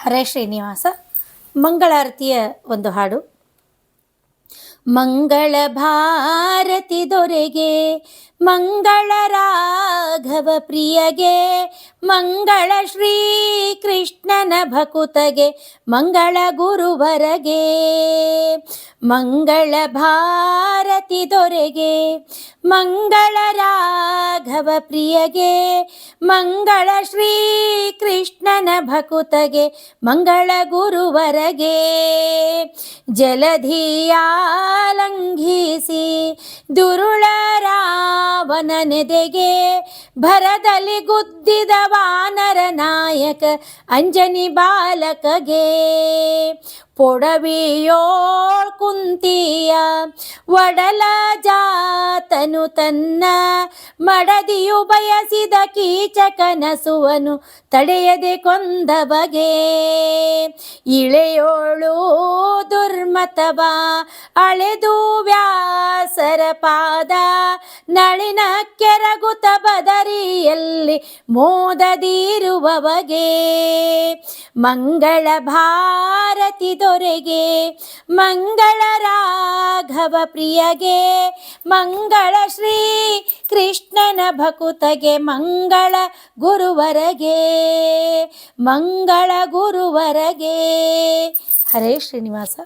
ಹರೇ ಶ್ರೀನಿವಾಸ. ಮಂಗಳಾರತಿಯ ಒಂದು ಹಾಡು. ಮಂಗಳ ಭಾರತಿ ದೊರೆಗೆ, ಮಂಗಳ ರಾಘವ ಪ್ರಿಯಗೆ, ಮಂಗಳ ಶ್ರೀ ಕೃಷ್ಣನ ಭಕುತಗೆ, ಮಂಗಳ ಗುರುವರಗೆ. ಮಂಗಳ ಭಾರತಿ ದೊರೆಗೆ, ಮಂಗಳ ರಾಘವ ಪ್ರಿಯಗೆ, ಮಂಗಳ ಶ್ರೀ ಕೃಷ್ಣನ ಭಕುತಗೆ, ಮಂಗಳ ಗುರುವರಗೆ. ಜಲಧಿಯಾಲಂಘಿಸಿ ದುರುಳ ರಾವಣನೆದೆಗೆ ಭರದಲ್ಲಿ ಗುದ್ದಿದ ವಾನರ ನಾಯಕ ಅಂಜನಿ ಬಾಲಕಗೆ. ಪೊಡವಿಯೋಳ್ ಕುಂತಿಯ ಒಡಲ ಜಾತನು ತನ್ನ ಮಡದಿಯು ಬಯಸಿದ ಕೀಚಕನಸುವನು ತಡೆಯದೆ ಕೊಂದ ಬಗೆ ಇಳೆಯೋಳು ದುರ್ಮತವ ಅಳೆದು ವ್ಯಾಸರ ಪಾದ ನಳಿನ ಕೆರಗುತ ಬದರಿಯಲ್ಲಿ ಮೋದದಿರುವವಗೆ. ಮಂಗಳ ಭಾರತಿ ದೊರೆಗೆ, ಮಂಗಳ ರಾಘವ ಪ್ರಿಯಗೆ, ಮಂಗಳ ಶ್ರೀ ಕೃಷ್ಣನ ಭಕುತಗೆ, ಮಂಗಳ ಗುರುವರಗೆ ಮಂಗಳ ಗುರುವರಗೆ. ಹರೇ ಶ್ರೀನಿವಾಸ.